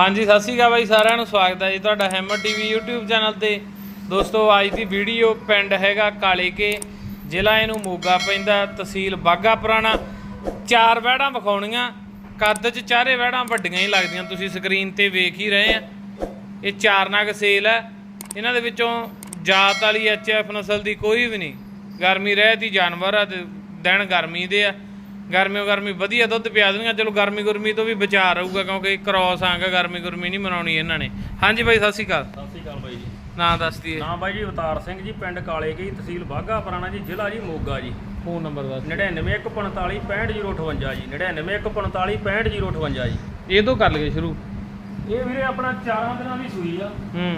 ਹਾਂਜੀ, ਸਤਿ ਸ਼੍ਰੀ ਅਕਾਲ ਬਾਈ, ਸਾਰਿਆਂ ਨੂੰ ਸਵਾਗਤ ਹੈ ਜੀ ਤੁਹਾਡਾ ਹੈਮਰ ਟੀਵੀ YouTube ਚੈਨਲ ਤੇ। ਦੋਸਤੋ, ਅੱਜ ਦੀ ਵੀਡੀਓ ਪਿੰਡ ਹੈਗਾ ਕਾਲੇਕੇ, ਜ਼ਿਲ੍ਹਾ ਇਹਨੂੰ ਮੋਗਾ ਪੈਂਦਾ, ਤਹਿਸੀਲ ਬਾਗਾ ਪੁਰਾਣਾ। ਚਾਰ ਵਹਿੜਾਂ ਵਿਖਾਉਣੀਆਂ, ਕੱਦ 'ਚ ਚਾਰੇ ਵਹਿੜਾਂ ਵੱਡੀਆਂ ਹੀ ਲੱਗਦੀਆਂ, ਤੁਸੀਂ ਸਕਰੀਨ ਤੇ ਵੇਖ ਹੀ ਰਹੇ ਆ। ਇਹ ਚਾਰ ਨਗ ਸੇਲ ਹੈ, ਇਹਨਾਂ ਦੇ ਵਿੱਚੋਂ ਜਾਤ ਵਾਲੀ ਐਚਐਫ ਨਸਲ ਦੀ ਕੋਈ ਵੀ ਨਹੀਂ। ਗਰਮੀ ਰਹਿਤੀ ਜਾਨਵਰ ਆ ਤੇ ਦਿਨ ਗਰਮੀ ਦੇ ਆ। ਗਰਮੀਓ ਗਰਮੀ ਵਧੀਆ ਦੁੱਧ ਪਿਆ ਦੇਣਗੇ ਚਲੋ ਗਰਮੀ ਗੁਰਮੀ ਤੋਂ ਵੀ ਬਚਾ ਰਹੂਗਾ ਕਿਉਂਕਿ ਕ੍ਰੋਸ ਆਂਗਾ ਗਰਮੀ ਗੁਰਮੀ ਨਹੀਂ ਮਨਾਉਣੀ ਇਹਨਾਂ ਨੇ। ਹਾਂਜੀ ਬਾਈ ਸਤਿ ਸ਼੍ਰੀ ਅਕਾਲ। ਸਤਿ ਸ਼੍ਰੀ ਅਕਾਲ ਬਾਈ ਜੀ। ਨਾਂ ਦੱਸ ਦਈਏ। ਨਾਮ ਬਾਈ ਜੀ ਅਵਤਾਰ ਸਿੰਘ ਜੀ ਪਿੰਡ ਕਾਲੇ ਕੀ ਤਹਿਸੀਲ ਬਾਘਾ ਪੁਰਾਣਾ ਜੀ ਜ਼ਿਲ੍ਹਾ ਜੀ ਮੋਗਾ ਜੀ। ਫੋਨ ਨੰਬਰ ਦੱਸ 99145 65058 ਜੀ 99145 65058 ਜੀ। ਇਹ ਤੋਂ ਕਰ ਲਈਏ ਸ਼ੁਰੂ। ਇਹ ਵੀਰੇ ਆਪਣਾ 4 ਦਿਨਾਂ ਦੀ ਸੂਈ ਆ। ਹੂੰ।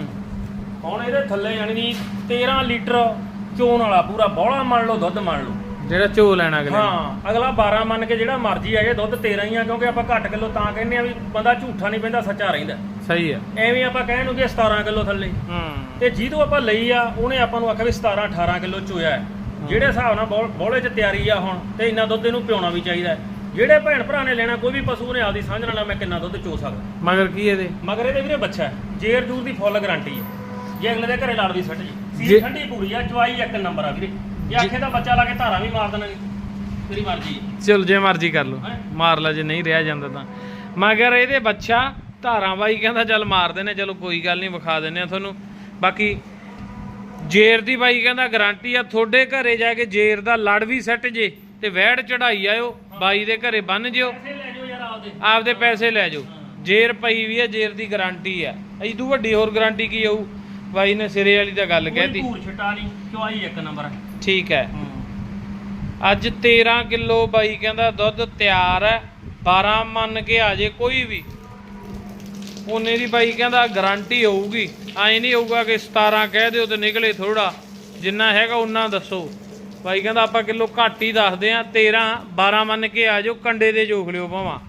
ਹੁਣ ਇਹਦੇ ਥੱਲੇ ਜਾਣੀ ਦੀ 13 ਲੀਟਰ ਚੋਣ ਵਾਲਾ ਪੂਰਾ ਬੋਲਾ ਮੰਨ ਲਓ ਦੁੱਧ ਮੰਨ ਲਓ। ਜਿਹੜਾ ਝੋ ਲੈਣਾ ਅਗਲੇ ਨੇ। ਹਾਂ ਅਗਲਾ 12 ਮੰਨ ਕੇ ਜਿਹੜਾ ਮਰਜ਼ੀ ਆ ਜੇ ਦੁੱਧ 13 ਹੀ ਆ ਕਿਉਂਕਿ ਆਪਾਂ ਘੱਟ ਕਿਲੋ ਤਾਂ ਕਹਿੰਦੇ ਆ ਵੀ ਬੰਦਾ ਝੂਠਾ ਨਹੀਂ ਪੈਂਦਾ ਸੱਚਾ ਰਹਿੰਦਾ। ਸਹੀ ਹੈ ਐਵੇਂ ਆਪਾਂ ਕਹਿਣ ਨੂੰ ਕਿ 17 ਕਿਲੋ ਥੱਲੇ। ਹੂੰ। ਤੇ ਜਿਹਦੋਂ ਆਪਾਂ ਲਈ ਆ ਉਹਨੇ ਆਪਾਂ ਨੂੰ ਆਖਿਆ ਵੀ 17 18 ਕਿਲੋ ਚੋਇਆ ਹੈ। ਜਿਹੜੇ ਹਿਸਾਬ ਨਾਲ ਬੌਲ- ਬੌਲੇ 'ਚ ਤਿਆਰੀ ਆ ਹੁਣ ਤੇ ਇੰਨਾ ਦੁੱਧ ਇਹਨੂੰ ਪਿਉਣਾ ਵੀ ਚਾਹੀਦਾ ਹੈ। ਜਿਹੜੇ ਭੈਣ ਭਰਾ ਨੇ ਲੈਣਾ ਕੋਈ ਵੀ ਪਸ਼ੂ ਉਹਨੇ ਆਪਦੀ ਸਮਝ ਲੈਣਾ ਮੈਂ ਕਿੰਨਾ ਦੁੱਧ ਚੋ ਸਕਦਾ। ਮਗਰ ਕੀ ਇਹਦੇ? ਮਗਰ ਇਹਦੇ ਵੀਰੇ ਬੱਚਾ ਹੈ। ਜੇਰ ਜੂਰ ਦੀ ਫੁੱਲ ਗਾਰੰਟੀ ਹੈ। ਜੇ ਅਗਲੇ ਦੇ ਘਰੇ ਲੜਦੀ ਸੱਟ ਜੀ। ਜੇ- ਸੀ ਠੰਡੀ ਪੂਰੀ ਆ ਚਵਾਈ ਇੱਕ ਨੰਬਰ ਆ ਵੀਰੇ। ਇਹ ਆਖੇ ਦਾ ਬੱਚਾ ਲਾ ਕੇ ਧਾਰਾਂ ਵੀ ਮਾਰ ਦੇਣਾ ਤੇਰੀ ਮਰਜ਼ੀ ਹੈ। ਚਲ ਜੇ ਮਰਜ਼ੀ ਕਰ ਹੈਂ? ਮਾਰ ਲਾ ਜੇ ਨਹੀਂ ਰਿਹਾ ਜਾਂਦਾ ਤਾਂ। ਮਗਰ ਇਹਦੇ ਬੱਚਾ ਧਾਰਾਂ ਬਾਈ ਕਹਿੰਦਾ ਚੱਲ ਮਾਰਦੇ ਨੇ ਚਲੋ ਕੋਈ ਗੱਲ ਨਹੀਂ ਵਿਖਾ ਦਿੰਨੇ ਆ ਤੁਹਾਨੂੰ। ਬਾਕੀ ਜੇਰ ਦੀ ਬਾਈ ਕਹਿੰਦਾ ਗਾਰੰਟੀ ਆ ਤੁਹਾਡੇ ਘਰੇ ਜਾ ਕੇ ਜੇਰ ਦਾ ਲੜ ਵੀ ਸੱਟ ਜੇ ਤੇ ਵਹਿੜ ਚੜਾਈ ਆਇਓ ਬਾਈ ਦੇ ਘਰੇ ਬੰਨ ਜਿਓ। ਲੈ ਆਪਦੇ। ਪੈਸੇ ਲੈ ਜਾਓ। ਜੇਰ ਪਈ ਵੀ ਆ ਜੇਰ ਦੀ ਗਾਰੰਟੀ ਆ। ਇਦੋਂ ਵੱਡੀ ਹੋਰ ਗਾਰੰਟੀ ਕੀ ਹੋਊ ਬਾਈ ਨੇ ਸਿਰੇ ਵਾਲੀ ਤਾਂ ਗੱਲ ਕਹਿਤੀ ਧੂਰ ਛਟਾ ਨਹੀਂ ਚਵਾਈ ਇੱਕ ਨੰਬਰ। ਠੀਕ ਹੈ। ਅੱਜ 13 ਕਿਲੋ ਬਾਈ ਕਹਿੰਦਾ ਦੁੱਧ ਤਿਆਰ ਹੈ 12 ਮੰਨ ਕੇ ਆ ਜੇ ਕੋਈ ਵੀ। ਉਹਨੇ ਦੀ ਬਾਈ ਕਹਿੰਦਾ ਗਾਰੰਟੀ ਹੋਊਗੀ। ਐ ਨਹੀਂ ਹੋਊਗਾ ਕਿ 17 ਕਹਿ ਦਿਓ ਤੇ ਨਿਕਲੇ ਥੋੜਾ ਜਿੰਨਾ ਹੈਗਾ ਉਹਨਾਂ ਦੱਸੋ। ਬਾਈ ਕਹਿੰਦਾ ਆਪਾਂ ਕਿਲੋ ਘੱਟ ਹੀ ਦੱਸਦੇ ਆ 13 12 ਮੰਨ ਕੇ ਆ ਜਾਓ ਕੰਡੇ ਦੇ ਜੋਖ ਲਿਓ ਭਾਵਾਂ।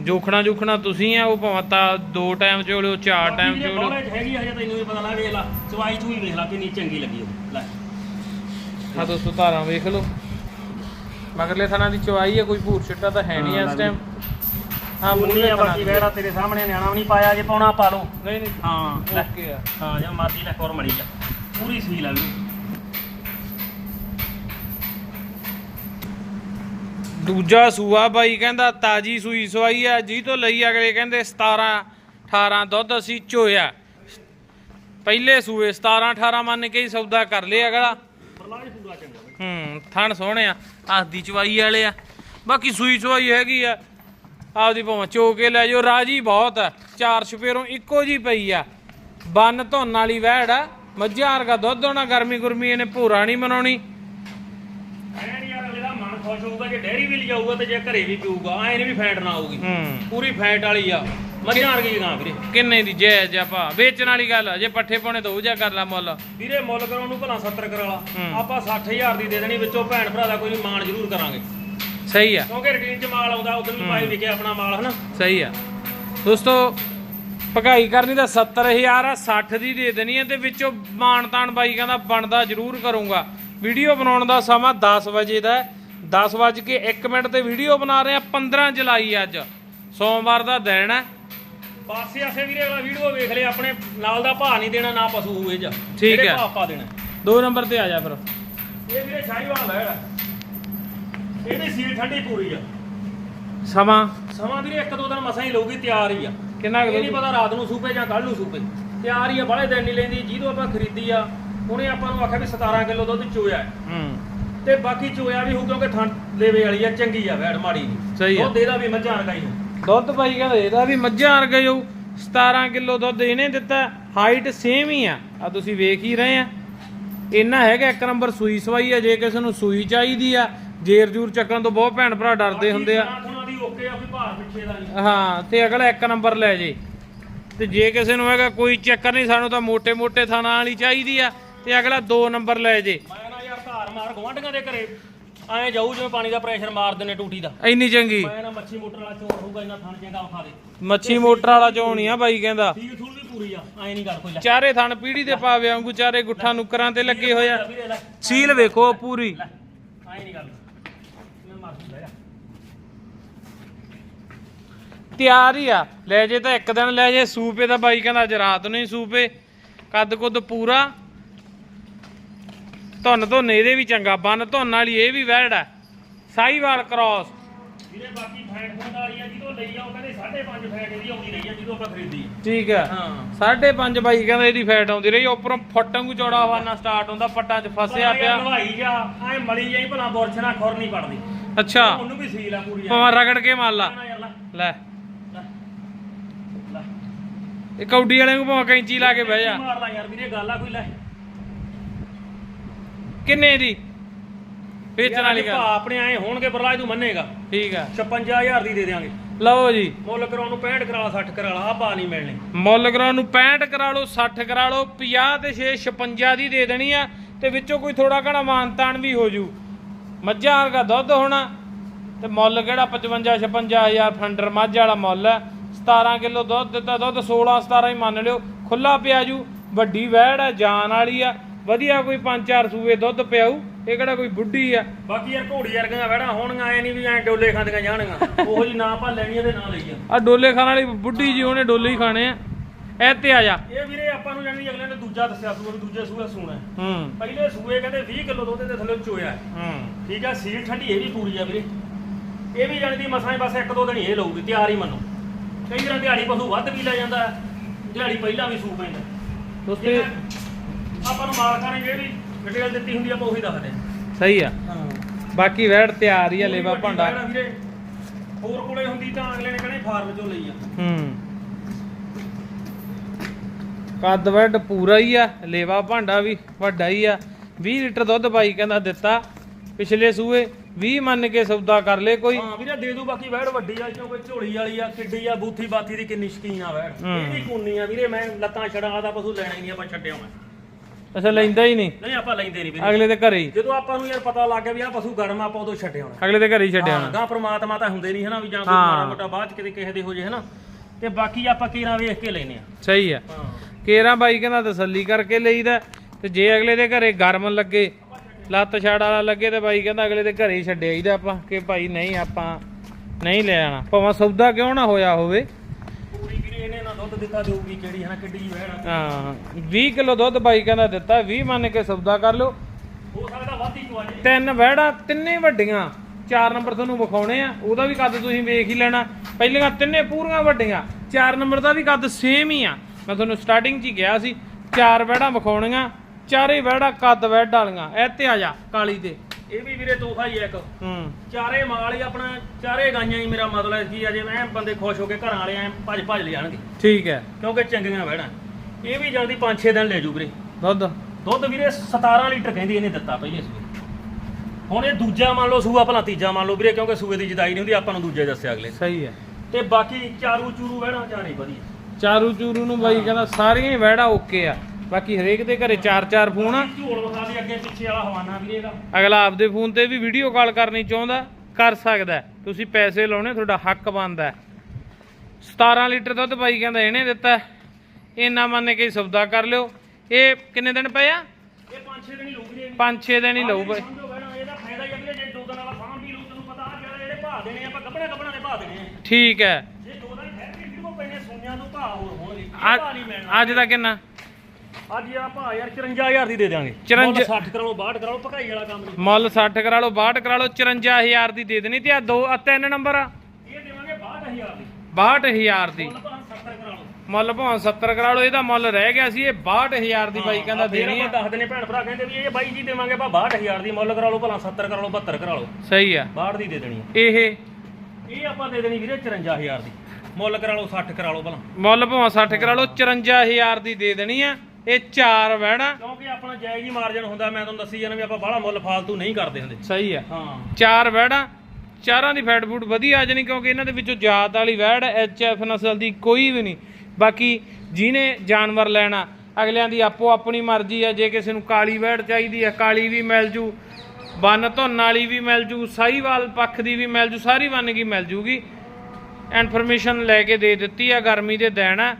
ਜੋਖਣਾ ਜੋਖਣਾ ਤੁਸੀਂ ਆ ਉਹ ਭਾਵਾਂ ਤਾਂ ਦੋ ਟਾਈਮ ਚੋ ਲਿਓ ਚਾਰ ਟਾਈਮ ਚੋ ਲਿਓ। ਕਾਲਜ ਹੈਗੀ ਹਜੇ ਤੈਨੂੰ ਵੀ ਪਤਾ ਲੱਗ ਵੇਖ ਲਾ ਚਵਾਈ ਚੂਈ ਵੇਖ ਲਾ ਕਿੰਨੀ ਚੰਗੀ ਲੱਗੀ ਉਹ। ਲੈ। ਆ ਦੋਸਤੋ ਧਾਰਾਂ ਵੇਖ ਲਓ। ਮਗਰਲੇ ਥਾਣਾ ਦੀ ਚਵਾਈ ਹੈ ਕੋਈ ਭੂਰ ਛਿੱਟਾ ਤਾਂ ਹੈ ਨਹੀਂ ਇਸ ਟਾਈਮ ਹਾਂ ਮੁੰਨੀ ਆ ਬਾਕੀ ਵੇੜਾ ਤੇਰੇ ਸਾਹਮਣੇ ਨਿਆਣਾ ਵੀ ਨਹੀਂ ਪਾਇਆ ਜੇ ਪਾਉਣਾ ਪਾ ਲਓ ਨਹੀਂ ਨਹੀਂ। ਹਾਂ ਲੈ। ਓਕੇ ਆ। ਹਾਂ ਜਾਂ ਮਰਜ਼ੀ ਲੈ ਕੋਰ ਮੜੀ ਜਾ। ਪੂਰੀ ਆ ਵੀ। ਦੂਜਾ ਸੂਆ ਬਾਈ ਕਹਿੰਦਾ ਤਾਜੀ ਸੂਈ ਸਵਾਈ ਆ ਜੀ ਤੋਂ ਲਈ ਅਗਲੇ ਕਹਿੰਦੇ 17 18 ਦੁੱਧ ਅਸੀਂ ਚੋਇਆ। ਪਹਿਲੇ ਸੂਏ 17 18 ਮੰਨ ਕੇ ਹੀ ਸੌਦਾ ਕਰ ਲਿਆ ਅਗਲਾ। ਪਰਲਾਜ ਪੂਰਾ ਚੰਗਾ ਬਈ। ਹੂੰ ਥਣ ਸੋਹਣੇ ਆ ਹੱਥ ਦੀ ਚਵਾਈ ਵਾਲੇ ਆ। ਬਾਕੀ ਸੂਈ ਚਵਾਈ ਹੈਗੀ ਆ ਆਪਦੀ ਭਾਵੇਂ ਚੋ ਕੇ ਲੈ ਜਾਓ ਰਾਜੀ ਬਹੁਤ ਆ। ਚਾਰ ਛਪੇਰੋਂ ਇੱਕੋ ਜੀ ਪਈ ਆ। ਬੰਨ ਧੁੰਨ ਵਾਲੀ ਵਹਿੜ ਆ ਮੱਝਾਂ ਵਰਗਾ ਦੁੱਧ ਹੋਣਾ ਗਰਮੀ ਗੁਰਮੀ ਇਹਨੇ ਭੂਰਾ ਨਹੀਂ ਮਨਾਉਣੀ। ਐਨ ਯਾਰ ਅਗਲੇ ਦਾ ਮਨ ਖੁਸ਼ ਹੋਊਗਾ ਜੇ ਡੈਰੀ ਵੀ ਲਿਜਾਊਗਾ ਤੇ ਜੇ ਘਰੇ ਵੀ ਪੀਊਗਾ ਐ ਨਹੀਂ ਵੀ ਫੈਟ ਨਾ ਆਊਗੀ। ਪੂਰੀ ਫੈਟ ਵਾਲੀ ਆ। ਮੱਝਾਂ ਵਰਗੀ ਗਾਂ ਵੀਰੇ? ਕਿੰਨੇ ਦੀ ਜਾਇਜ਼ ਆਪਾਂ ਵੇਚਣ ਵਾਲੀ ਗੱਲ ਜੇ ਪੱਠੇ ਪਾਉਣੇ ਤਾਂ ਉਹ ਜਾ ਕਰ ਲਾ ਮੁੱਲ। ਵੀਰੇ ਮੁੱਲ ਕਰਾਉਣ ਨੂੰ ਭਲਾ 70 ਕਰਾ ਲਾ। ਹੂੰ। ਆਪਾਂ 60000 ਦੀ ਦੇ ਦੇਣੀ ਵਿੱਚੋਂ ਭੈਣ ਭਰਾ ਦਾ ਕੋਈ ਨਹੀਂ ਮਾਣ ਜ਼ਰੂਰ ਕਰਾਂਗੇ। ਸਹੀ ਆ। ਕਿਉਂਕਿ ਰਕੀਨ ਚ ਮਾਲ ਆਉਂਦਾ ਉਦੋਂ ਵੀ ਪਾਈ ਵਿਕਿਆ ਆਪਣਾ ਮਾਲ ਹਨਾ? ਸਹੀ ਆ। ਦੋਸਤੋ ਭਗਾਈ ਕਰਨੀ ਤਾਂ 70000 ਆ 60 ਦੀ ਦੇ ਦੇਣੀ ਆ ਤੇ ਵਿੱਚੋਂ ਮਾਣ ਤਾਣ ਬਾਈ ਕਹਿੰਦਾ ਬਣਦਾ ਜ਼ਰੂਰ ਕਰੂੰਗਾ। ਵੀਡੀਓ ਬਣਾਉਣ ਦਾ ਸਮਾਂ 10 ਵਜੇ ਦਾ ਹੈ। 10 ਵਜ ਕੇ 1 ਮਿੰਟ ਤੇ ਵੀਡੀਓ ਬਣਾ ਰਹੇ ਆ 15 ਜੁਲਾਈ ਅੱਜ। ਸੋਮਵਾਰ ਦਾ ਦਿਨ ਹੈ। ਪਾਸੇ ਆਸੇ ਵੀਰੇ ਅਗਲਾ ਵੀਡੀਓ ਵੇਖ ਲਿਆ ਆਪਣੇ ਨਾਲ ਦਾ ਭਾਅ ਨਹੀਂ ਦੇਣਾ ਨਾ ਪਸ਼ੂ ਹੋਏ ਜਾ। ਠੀਕ ਹੈ। ਭਾਅ ਆਪਾਂ ਦੇਣਾ। ਦੋ ਨੰਬਰ ਤੇ ਆ ਜਾ ਫਿਰ। ਇਹ ਵੀਰੇ ਸ਼ਾਹੀਵਾਲ ਹੈ ਇਹਦੀ ਸੀਲ ਠੰਡੀ ਪੂਰੀ ਆ। ਸਮਾਂ? ਸਮਾਂ ਵੀਰੇ ਇੱਕ ਦੋ ਦਿਨ ਮਸਾਂ ਹੀ ਲਊਗੀ ਤਿਆਰ ਹੀ ਆ। ਕਿੰਨਾ ਕੁ ਨਹੀਂ? ਪਤਾ ਰਾਤ ਨੂੰ ਸੂਪੇ ਜਾਂ ਕੱਲ ਨੂੰ ਸੂਪੇ। ਤਿਆਰ ਹੀ ਆ ਬਾਹਲੇ ਦਿਨ ਨਹੀਂ ਲੈਂਦੀ ਜਿਹਦੋਂ ਆਪਾਂ ਖਰੀਦੀ ਆ ਉਹਨੇ ਆਪਾਂ ਨੂੰ ਆਖਿਆ ਵੀ 17 ਕਿਲੋ ਦੁੱਧ ਚੋਇਆ ਹੈ। ਹੂੰ। ਤੇ ਬਾਕੀ ਚੋਇਆ ਵੀ ਹੋਊ ਕਿਉਂਕਿ ਥਣ ਲੇਵੇ ਵਾਲੀ ਆ ਚੰਗੀ ਆ ਵੈੜ ਮਾੜੀ। ਨਹੀਂ ਸਹੀ ਆ। ਦੁੱਧ ਇਹਦਾ ਵੀ ਮੱਝਾਂ ਰਗਾਈ ਨੂੰ ਦੁੱਧ ਭਾਈ ਕਹਿੰਦਾ ਇਹਦਾ ਵੀ ਮੱਝਾਂ ਵਰਗਾ ਹੀ ਹੋਊ। 17 ਕਿਲੋ ਦੁੱਧ ਇਹਨੇ ਦਿੱਤਾ ਹਾਈਟ ਸੇਮ ਹੀ ਆ। ਆ ਤੁਸੀਂ ਵੇਖ ਹੀ ਰਹੇ ਆ। ਇਹਨਾਂ ਹੈਗਾ ਇੱਕ ਨੰਬਰ ਸੂਈ ਸਵਾਈ ਆ ਜੇ ਕਿਸੇ ਨੂੰ ਸੂਈ ਚਾਹੀਦੀ ਆ ਜੇਰ ਜੂਰ ਚੱਕਣ ਤੋਂ ਬਹੁਤ ਭੈਣ ਭਰਾ ਡਰਦੇ ਹੁੰਦੇ ਆ। ਹਾਂ ਤੇ ਅਗਲਾ ਇੱਕ ਨੰਬਰ ਲੈ ਜੇ। ਤੇ ਜੇ ਕਿਸੇ ਨੂੰ ਹੈਗਾ ਕੋਈ ਚੱਕਰ ਨਹੀਂ ਸਾਨੂੰ ਤਾਂ ਮੋٹے ਮੋٹے ਥਾਣਾ ਵਾਲੀ ਚਾਹੀਦੀ ਆ। ਤੇ ਅਗਲਾ ਦੋ ਨੰਬਰ ਲੈ ਜੇ। ਮੈਂ ਨਾ ਯਾਰ ਧਾਰ ਮਾਰ ਗਵਾਂਢੀਆਂ ਦੇ ਘਰੇ। ਐਂ ਜਾਊ ਜਿਵੇਂ ਪਾਣੀ ਦਾ ਪ੍ਰੈਸ਼ਰ ਮਾਰਦੇ ਨੇ ਟੂਟੀ ਦਾ ਇੰਨੀ ਚੰਗੀ ਮੈਂ ਨਾ ਮੱਛੀ ਮੋਟਰ ਵਾਲਾ ਚੋਰ ਹੋਊਗਾ ਇਹਨਾਂ ਥਣ ਚੰਗਾ ਵਿਖਾ ਦੇ ਮੱਛੀ ਮੋਟਰ ਵਾਲਾ ਚੋਣੀ ਆ ਬਾਈ ਕਹਿੰਦਾ ਠੀਕ ਥੂਲ ਵੀ ਪੂਰੀ ਆ ਐਂ ਨਹੀਂ ਗੱਲ ਕੋਈ ਲੈ ਚਾਰੇ ਥਣ ਪੀੜੀ ਦੇ ਪਾਵੇ ਵਾਂਗੂ ਚਾਰੇ ਗੁੱਠਾਂ ਨੁਕਰਾਂ ਤੇ ਲੱਗੇ ਹੋਏ ਆ ਵੀਰੇ ਲੈ ਸੀਲ ਵੇਖੋ ਪੂਰੀ ਲੈ ਐਂ ਨਹੀਂ ਗੱਲ ਮੈਂ ਮਰ ਜੂ ਲੈ ਜਾ ਤਿਆਰ ਹੀ ਆ ਲੈ ਜੇ ਤਾਂ ਇੱਕ ਦਿਨ ਲੈ ਜੇ ਸੂਪੇ ਦਾ ਬਾਈ ਕਹਿੰਦਾ ਅੱਜ ਰਾਤ ਨੂੰ ਹੀ ਸੂਪੇ ਕੱਦ ਕੁੱਦ ਪੂਰਾ ਧੁੰਨ ਧੁੰਨ ਇਹਦੇ ਵੀ ਚੰਗਾ ਬੰਨ ਧੁੰਨ ਵਾਲੀ ਇਹ ਵੀ ਵੈੜ ਆ ਸਾਈਵਾਲ ਕ੍ਰਾਸ ਵੀਰੇ ਬਾਕੀ ਫੈਟ ਫੂਡ ਵਾਲੀ ਆ ਜਿਹਦੋਂ ਲਈ ਆ ਉਹ ਕਹਿੰਦੇ 5.5 ਫੈਟ ਇਹਦੀ ਆਉਂਦੀ ਰਹੀ ਆ ਜਦੋਂ ਆਪਾਂ ਖਰੀਦੀ। ਠੀਕ ਆ ਹਾਂ। ਸਾਢੇ ਪੰਜ ਬਾਈ ਕਹਿੰਦਾ ਇਹਦੀ ਫੈਟ ਆਉਂਦੀ ਰਹੀ ਉੱਪਰੋਂ ਫੁੱਟ ਵਾਂਗੂ ਚੌੜਾ ਹਵਾਨਾ ਸਟਾਰਟ ਹੁੰਦਾ ਪੱਟਾਂ 'ਚ ਫਸਿਆ ਪਿਆ। ਹਲਵਾਈ ਜਾ ਐ ਮਲੀ ਜਾਈ ਭਲਾ ਬੋਰਛਣਾ ਖੁਰ ਨਹੀਂ ਪੜਦੀ। ਅੱਛਾ। ਉਹਨੂੰ ਵੀ ਸੀਲ ਆ ਪੂਰੀ ਭਾਵੇਂ ਰਗੜ ਕੇ ਮਾਰ ਲੈ, ਲੈ। ਇਹ ਕੌਡੀ ਵਾਲੇ ਨੂੰ ਭਾਵੇਂ ਕੈਂਚੀ ਲਾ ਕੇ ਬਹਿ ਜਾ। ਮਾਰ ਲਾ ਯਾਰ ਵੀਰੇ ਗੱਲ ਆ ਕੋਈ ਲੈ। ਕਿੰਨੇ ਦੀ? ਵੇਚਣ ਵਾਲੀ ਗੱਲ। ਆਪਣੇ ਆਏ ਹੋਣਗੇ ਬਰਲਾਜ ਤੂੰ ਮੰਨੇਗਾ। ਠੀਕ ਆ। 56000 ਦੀ ਦੇ ਦੇਾਂਗੇ ਲਓ ਜੀ। ਮੁੱਲ ਕਰਾਉਣ ਨੂੰ 65 ਕਰਾ ਲਾ 60 ਕਰਾ ਲਾ ਆ ਪਾ ਨਹੀਂ ਮਿਲਣੀ। ਮੁੱਲ ਕਰਾਉਣ ਨੂੰ 65 ਕਰਾ ਲਓ 60 ਕਰਾ ਲਓ 50 ਤੇ 6 56 ਦੀ ਦੇ ਦੇਣੀ ਆ ਤੇ ਵਿੱਚੋਂ ਕੋਈ ਥੋੜਾ ਘਣਾ ਮਾਨਤਾਨ ਵੀ ਹੋ ਜੂ। ਮੱਝਾਂ ਵਰਗਾ ਦੁੱਧ ਹੋਣਾ ਤੇ ਮੁੱਲ ਕਿਹੜਾ? 55 56000 ਫੰਡਰ ਮੱਝ ਵਾਲਾ ਮੁੱਲ ਹੈ 17 ਕਿਲੋ ਦੁੱਧ ਦਿੱਤਾ ਦੁੱਧ 16 17 ਹੀ ਮੰਨ ਲਿਓ। ਖੁੱਲਾ ਪਿਆ ਜੂ ਵੱਡੀ ਵਹਿੜ ਆ ਜਾਨ ਵਾਲੀ ਆ। ਵਧੀਆ ਕੋਈ 5-4 ਸੂਏ ਦੁੱਧ ਪਿਆਊ ਇਹ ਕਿਹੜਾ ਕੋਈ ਬੁੱਢੀ ਆ? ਬਾਕੀ ਯਾਰ ਘੋੜੀ ਵਰਗੀਆਂ ਵੜਾ ਹੋਣਗੀਆਂ ਐ ਨਹੀਂ ਵੀ ਐ ਡੋਲੇ ਖਾਂਦੀਆਂ ਜਾਣਗੀਆਂ। ਉਹੋ ਜੀ ਨਾ ਪਾ ਲੈਣੀਆਂ ਤੇ ਨਾ ਲਈਆਂ। ਆ ਡੋਲੇ ਖਾਣ ਵਾਲੀ ਬੁੱਢੀ ਜੀ ਉਹਨੇ ਡੋਲੇ ਹੀ ਖਾਣੇ ਆ। ਇਹ ਤੇ ਆ ਜਾ। ਇਹ ਵੀਰੇ ਆਪਾਂ ਨੂੰ ਜਾਨੀ ਅਗਲੇ ਨੇ ਦੂਜਾ ਦੱਸਿਆ ਸੂਆ ਵੀ ਦੂਜੇ ਸੂਆ ਸੂਣਾ। ਹੈ। ਪਹਿਲੇ ਸੂਏ ਕਹਿੰਦੇ 20 ਕਿਲੋ ਦੁੱਧ ਦੇ ਥੱਲੇ ਚੋਇਆ। ਹੈ। ਠੀਕ ਆ ਸੀਲ ਠੰਡੀ ਇਹ ਵੀ ਪੂਰੀ ਆ ਵੀਰੇ। ਇਹ ਵੀ ਜਾਣੀ ਦੀ ਮਸਾਂ ਹੀ ਬਸ ਇੱਕ ਦੋ ਦਿਨ ਇਹ ਲਊਗੀ ਤਿਆਰ ਹੀ ਮੰਨੋ। ਕਈ ਦਿਨ ਦਿਹਾੜੀ ਪਸ਼ੂ ਵੱਧ ਵੀ ਲੈ ਜਾਂਦਾ ਦਿਹਾੜੀ ਪਹਿਲਾਂ ਵੀ ਸੂ ਪੈਂਦਾ। ਦੋਸਤੇ ਆਪਾਂ ਨੂੰ ਮਾਲਕਾਂ ਨੇ ਜਿਹੜੀ ਡਿਟੇਲ ਦਿੱਤੀ ਹੁੰਦੀ ਆ, ਆਪਾਂ ਉਹੀ ਦੱਸਦੇ ਸਹੀ ਆ। ਹਾਂ। ਬਾਕੀ ਵੈੜ ਤਿਆਰ ਹੀ ਆ ਲੇਵਾ ਭਾਂਡਾ। ਹੋਰ ਕੋਲੇ ਹੁੰਦੀ ਤਾਂ ਅਗਲੇ ਨੇ ਕਹਿਣਾ ਫਾਰਮ ਚੋਂ ਲਈ ਆ। ਹੂੰ। ਕੱਦ ਵੈਡ ਪੂਰਾ ਹੀ ਆ ਲੇਵਾ ਭਾਂਡਾ ਵੀ ਵੱਡਾ ਹੀ ਆ। 20 ਲੀਟਰ ਦੁੱਧ ਬਾਈ ਕਹਿੰਦਾ ਦਿੱਤਾ ਪਿਛਲੇ ਸੂਏ। 20 ਮੰਨ ਕੇ ਸੌਦਾ ਕਰ ਲੇ ਕੋਈ। ਹਾਂ ਵੀਰੇ ਦੇ ਦੂ ਬਾਕੀ ਵੈੜ ਵੱਡੀ ਆ ਕਿਉਂਕਿ ਝੋਲੀ ਵਾਲੀ ਆ ਕਿੱਡੀ ਆ ਬੂਥੀ ਬਾਥੀ ਦੀ ਕਿੰਨੀ ਸ਼ਕੀਨ ਆ ਵੈੜ। ਇਹ ਵੀ ਕੋਨੀ ਆ ਵੀਰੇ ਮੈਂ ਲੱਤਾਂ ਛੜਾ ਦਾ ਪਸ਼ੂ ਲੈਣਾ ਹੀ ਨਹੀਂ ਆਪਾਂ ਛੱਡਿਆ ਮੈਂ ਅੱਛਾ ਲੈਂਦਾ ਹੀ ਨਹੀਂ। ਨਹੀਂ ਆਪਾਂ ਲੈਂਦੇ ਨਹੀਂ ਵੀਰੇ। ਅਗਲੇ ਦੇ ਘਰੇ ਹੀ। ਜਦੋਂ ਆਪਾਂ ਨੂੰ ਯਾਰ ਪਤਾ ਲੱਗ ਗਿਆ ਵੀ ਆ ਪਸ਼ੂ ਗਰਮ ਆ, ਆਪਾਂ ਉਦੋਂ ਛੱਡਿਆ ਹੋਣਾ ਅਗਲੇ ਦੇ ਘਰੇ ਹੀ ਛੱਡਿਆ ਹਾਂ ਹੋਣਾ ਗਾਂ ਪ੍ਰਮਾਤਮਾ ਤਾਂ ਹੁੰਦੇ ਨਹੀਂ ਹਨਾ ਵੀ ਜਾਂ ਕੋਈ ਹਾਂ। ਮਾੜਾ ਮੋਟਾ ਬਾਅਦ ਚ ਕਿਤੇ ਕਿਸੇ ਦੇ ਹੋ ਜੇ ਹਨਾ। ਤੇ ਬਾਕੀ ਆਪਾਂ ਕੀਰਾਂ ਵੇਖ ਕੇ ਲੈਨੇ ਆ ਸਹੀ ਆ। ਹਾਂ। ਕੇਰਾ ਬਾਈ ਕਹਿੰਦਾ ਤਸੱਲੀ ਕਰਕੇ ਲਈਦਾ। ਤੇ ਜੇ ਅਗਲੇ ਦੇ ਘਰੇ ਗਰਮ ਲੱਗੇ ਲੱਤ ਛਾੜ ਵਾਲਾ ਲੱਗੇ ਤੇ ਬਾਈ ਕਹਿੰਦਾ ਅਗਲੇ ਦੇ ਘਰੇ ਹੀ ਛੱਡਿਆ ਇਹਦਾ ਆਪਾਂ ਕਿ ਭਾਈ ਨਹੀਂ ਆਪਾਂ ਨਹੀਂ ਲੈ ਆਣਾ ਭਾਵੇਂ ਸੌਦਾ ਕਿਉਂ ਨਾ ਹੋਇਆ ਹੋਵੇ ਪੂਰੀ ਵੀਰੇ ਇਹਨੇ ਨਾ ਦੁੱਧ ਦਿੱਤਾ ਦੇਊਗੀ ਕਿਹੜੀ ਹਨਾ ਕਿੱਡੀ ਵੈੜ ਆ। ਹਾਂ 20 ਕਿਲੋ ਦੁੱਧ ਬਾਈ ਕਹਿੰਦਾ ਦਿੱਤਾ 20 ਮੰਨ ਕੇ ਸੌਦਾ ਕਰ ਲਓ। ਹੋ ਸਕਦਾ ਵਾਧੀ ਚਵਾ ਜੇ ਤਿੰਨ ਵਹਿੜਾਂ ਤਿੰਨੇ ਵੱਡੀਆਂ ਚਾਰ ਨੰਬਰ ਤੁਹਾਨੂੰ ਵਿਖਾਉਣੇ ਆ ਉਹਦਾ ਵੀ ਕੱਦ ਤੁਸੀਂ ਵੇਖ ਹੀ ਲੈਣਾ। ਪਹਿਲੀਆਂ ਤਿੰਨੇ ਪੂਰੀਆਂ ਵੱਡੀਆਂ ਚਾਰ ਨੰਬਰ ਦਾ ਵੀ ਕੱਦ ਸੇਮ ਹੀ ਆ। ਮੈਂ ਤੁਹਾਨੂੰ ਸਟਾਰਟਿੰਗ 'ਚ ਹੀ ਕਿਹਾ ਸੀ ਚਾਰ ਵਹਿੜਾਂ ਵਿਖਾਉਣੀਆਂ ਚਾਰੇ ਵਹਿੜਾਂ ਕੱਦ ਵਹਿੜ ਵਾਲੀਆਂ ਇਹ ਤੇ ਆ ਜਾ ਕਾਲੀ ਤੇ। ਇਹ ਵੀ ਵੀਰੇ ਤੋਹਫਾ ਹੀ ਆ ਇੱਕ। ਹੂੰ। ਚਾਰੇ ਮਾਲ ਹੀ ਆਪਣਾ ਚਾਰੇ ਗਾਈਆਂ ਹੀ ਮੇਰਾ ਮਤਲਬ ਹੈ ਕਿ ਅਜੇ ਮੈਂ ਬੰਦੇ ਖੁਸ਼ ਹੋ ਕੇ ਘਰਾਂ ਵਾਲੇ ਐ ਭੱਜ ਭੱਜ ਲੈ ਜਾਣਗੇ। ਠੀਕ ਹੈ। ਕਿਉਂਕਿ ਚੰਗੀਆਂ ਵੈੜਾਂ ਇਹ ਵੀ ਜਲਦੀ 5-6 ਦਿਨ ਲੈ ਜੂ ਵੀਰੇ। ਦੁੱਧ? ਦੁੱਧ ਵੀਰੇ 17 ਲੀਟਰ ਕਹਿੰਦੀ ਇਹਨੇ ਦਿੱਤਾ ਪਹਿਲੇ ਸੂਏ ਹੁਣ ਇਹ ਦੂਜਾ ਮੰਨ ਲਓ ਸੂਆ ਭਲਾ ਤੀਜਾ ਮੰਨ ਲਓ ਵੀਰੇ ਕਿਉਂਕਿ ਸੂਏ ਦੀ ਜਦਾਈ ਨਹੀਂ ਹੁੰਦੀ ਆਪਾਂ ਨੂੰ ਦੂਜੇ ਦੱਸਿਆ ਅਗਲੇ ਸਹੀ ਹੈ। ਤੇ ਬਾਕੀ ਚਾਰੂ ਚੂਰੂ ਵੈੜਾਂ ਚਾਰੇ ਵਧੀਆ। ਚਾਰੂ ਚੂਰੂ ਨੂੰ ਬਾਈ ਕਹਿੰਦਾ ਸਾਰੀਆਂ ਹੀ ਵਹਿੜਾਂ ਓਕੇ ਆ। ਬਾਕੀ ਹਰੇਕ ਦੇ ਘਰੇ ਚਾਰ ਚਾਰ ਫੋਨ ਆ। ਝੋਲ ਵਿਖਾ ਦੇ ਅੱਗੇ ਪਿੱਛੇ ਵਾਲਾ ਹਵਾਨਾ ਵੀਰੇ ਇਹਦਾ। ਅਗਲਾ ਆਪਦੇ ਫੋਨ ਤੇ ਵੀ ਵੀਡੀਓ ਕਾਲ ਕਰਨੀ ਚਾਹੁੰਦਾ ਕਰ ਸਕਦਾ। ਤੁਸੀਂ ਪੈਸੇ ਲਾਉਣੇ ਤੁਹਾਡਾ ਹੱਕ ਬਣਦਾ ਹੈ। 17 ਲੀਟਰ ਦੁੱਧ ਬਾਈ ਕਹਿੰਦਾ ਇਹਨੇ ਦਿੱਤਾ ਇੰਨਾ ਮੰਨ ਕੇ ਸੌਦਾ ਕਰ ਲਿਓ। ਇਹ ਕਿੰਨੇ ਦਿਨ ਪਏ ਆ? ਇਹ 5-6 ਦਿਨ ਹੀ ਲਊ ਵੀਰੇ 5-6 ਦਿਨ ਹੀ ਲਊ ਬਾਈ। ਸਮਝੋ ਵੈੜਾਂ ਇਹਦਾ ਫਾਇਦਾ ਹੀ ਆ ਵੀਰੇ ਜੇ ਦੋ ਦਿਨ ਵਾਲਾ ਸਾਂਭ ਵੀ ਲਊ ਤੈਨੂੰ ਪਤਾ ਆ ਜਿਹੜੇ ਜਿਹੜੇ ਭਾਅ ਦੇਣੇ ਆਪਾਂ ਗੱਬਣਾ ਗੱਬਣਾ ਦੇ ਭਾਅ ਦੇਣੇ ਆ। ਠੀਕ ਹੈ। ਜੇ ਦੋ ਦਿਨ ਠਹਿਰ ਕੇ ਵੀਡੀਓ ਪੈਣੇ ਸੂਈਆਂ ਨੂੰ ਭਾਅ ਹੋਰ ਹੋਣਗੇ ਇਹ ਭਾਅ ਨਹੀਂ ਮਿਲਣਾ। ਅੱਜ ਅੱਜ ਦਾ ਕਿੰਨਾ? ਅੱਜ ਆ ਭਾਅ ਯਾਰ 54000 ਦੀ ਦੇ ਦਿਆਂਗੇ। 54 60 ਕਰਾ ਲਓ 62 ਕਰਾ ਲਓ ਭਕਾਈ ਵਾਲਾ ਕੰਮ ਨਹੀਂ। ਮੁੱਲ 60 ਕਰਾ ਲਓ 62 ਕਰਾ ਲਓ 54000 ਦੀ ਦੇ ਦੇਣੀ ਤੇ ਆ ਦੋ ਆ ਤਿੰਨ ਨੰਬਰ ਆ। ਇਹ ਦੇਵਾਂਗੇ 62000 ਦੀ। 62000 ਦੀ। ਮੁੱਲ ਭਾਅ 70 ਕਰਾ ਲਓ ਮੁੱਲ ਭਾਵੇਂ 70 ਕਰਾ ਲਓ ਇਹਦਾ ਮੁੱਲ ਰਹਿ ਗਿਆ ਸੀ ਇਹ 62000 ਦੀ ਬਾਈ ਕਹਿੰਦਾ ਫੇਰ ਦੇਣੀ ਆ। ਆਪਾਂ ਦੱਸਦੇ ਨੇ ਭੈਣ ਭਰਾ ਕਹਿੰਦੇ ਵੀ ਇਹ ਬਾਈ ਜੀ ਦੇਵਾਂਗੇ ਆਪਾਂ 62000 ਦੀ ਮੁੱਲ ਕਰਾ ਲਓ ਭਲਾ 70 ਕਰਾ ਲਓ 72 ਕਰਾ ਲਓ ਸਹੀ ਆ। 62 ਦੀ ਦੇ ਦੇਣੀ। ਇਹ? ਇਹ ਆਪਾਂ ਦੇ ਦੇਣੀ ਵੀਰੇ 54000 ਦੀ। ਮੁੱਲ ਕਰਾ ਲਓ 60 ਕਰਾ ਲਓ ਭਲਾ। ਮੁੱਲ ਭਾਵੇਂ 60 ਕਰਾ ਲਓ 54000 ਦੀ ਦੇ ਦੇਣੀ ਆ। ਇਹ ਚਾਰ ਵਹਿਣਾ। ਕਿਉਂਕਿ ਆਪਣਾ ਜਾਇਜ਼ ਹੀ ਮਾਰਜਨ ਹੁੰਦਾ ਮੈਂ ਤੁਹਾਨੂੰ ਦੱਸੀ ਜਾਣਾ ਵੀ ਆਪਾਂ ਬਾਹਲਾ ਮੁੱਲ ਫਾਲਤੂ ਨਹੀਂ ਕਰਦੇ ਹੁੰਦੇ। ਸਹੀ ਆ ਹਾਂ। ਚਾਰ ਵਹਿਣਾ ਚਾਰਾਂ ਦੀ ਫੈਟ ਫੂਡ ਵਧੀਆ ਆ ਜਾਣੀ ਕਿਉਂਕਿ ਇਹਨਾਂ ਦੇ ਵਿੱਚੋਂ ਜਾਤ ਵਾਲੀ ਵਹਿੜ ਐਚ ਐਫ ਨਸਲ ਦੀ ਕੋਈ ਵੀ ਨਹੀਂ। ਬਾਕੀ ਜਿਹਨੇ ਜਾਨਵਰ ਲੈਣਾ ਅਗਲਿਆਂ ਦੀ ਆਪੋ ਆਪਣੀ ਮਰਜ਼ੀ ਆ ਜੇ ਕਿਸੇ ਨੂੰ ਕਾਲੀ ਵਹਿੜ ਚਾਹੀਦੀ ਆ ਕਾਲੀ ਵੀ ਮਿਲ ਜੂ ਬੰਨ ਧੁੰਨ ਵਾਲੀ ਵੀ ਮਿਲ ਜੂ ਸਾਹੀਵਾਲ ਪੱਖ ਦੀ ਵੀ ਮਿਲ ਜੂ ਸਾਰੀ ਵੰਨਗੀ ਮਿਲ ਜੂਗੀ। ਇਨਫੋਰਮੇਸ਼ਨ ਲੈ ਕੇ ਦੇ ਦਿੱਤੀ ਆ ਗਰਮੀ ਦੇ ਦਿਨ ਆ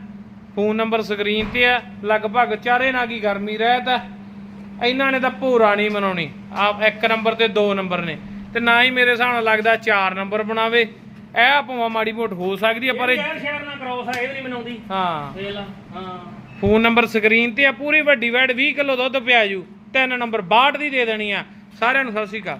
ਫੋਨ ਨੰਬਰ ਸਕਰੀਨ ਤੇ ਆ। ਲਗਭਗ ਚਾਰੇ ਨਾਲ ਕੀ ਗਰਮੀ ਰਹਿਤ ਆ। ਇਹਨਾਂ ਨੇ ਤਾਂ ਭੋਰਾ ਨਹੀਂ ਮਨਾਉਣੀ। ਆ ਇੱਕ ਨੰਬਰ ਤੇ ਦੋ ਨੰਬਰ ਨੇ। ਤੇ ਨਾ ਹੀ ਮੇਰੇ ਹਿਸਾਬ ਨਾਲ ਲੱਗਦਾ ਚਾਰ ਨੰਬਰ ਬਣਾਵੇ। ਇਹ ਭਾਵੇਂ ਮਾੜੀ ਮੋਟ ਹੋ ਸਕਦੀ ਆ ਪਰ ਇਹ- ਯਾਰ ਸ਼ਹਿਰ ਨਾਲ ਕ੍ਰੋਸ ਆ ਇਹ ਵੀ ਨਹੀਂ ਮਨਾਉਂਦੀ। ਹਾਂ। ਫੇਲ ਆ ਹਾਂ। ਫੋਨ ਨੰਬਰ ਸਕਰੀਨ ਤੇ ਆ। ਪੂਰੀ ਵੱਡੀ ਵੈੜ 20 ਕਿਲੋ ਦੁੱਧ ਪਿਆ ਜੂ। ਤਿੰਨ ਨੰਬਰ 62 ਦੀ ਦੇ ਦੇਣੀ ਆ। ਸਾਰਿਆਂ ਨੂੰ ਸਤਿ ਸ਼੍ਰੀ ਅਕਾਲ।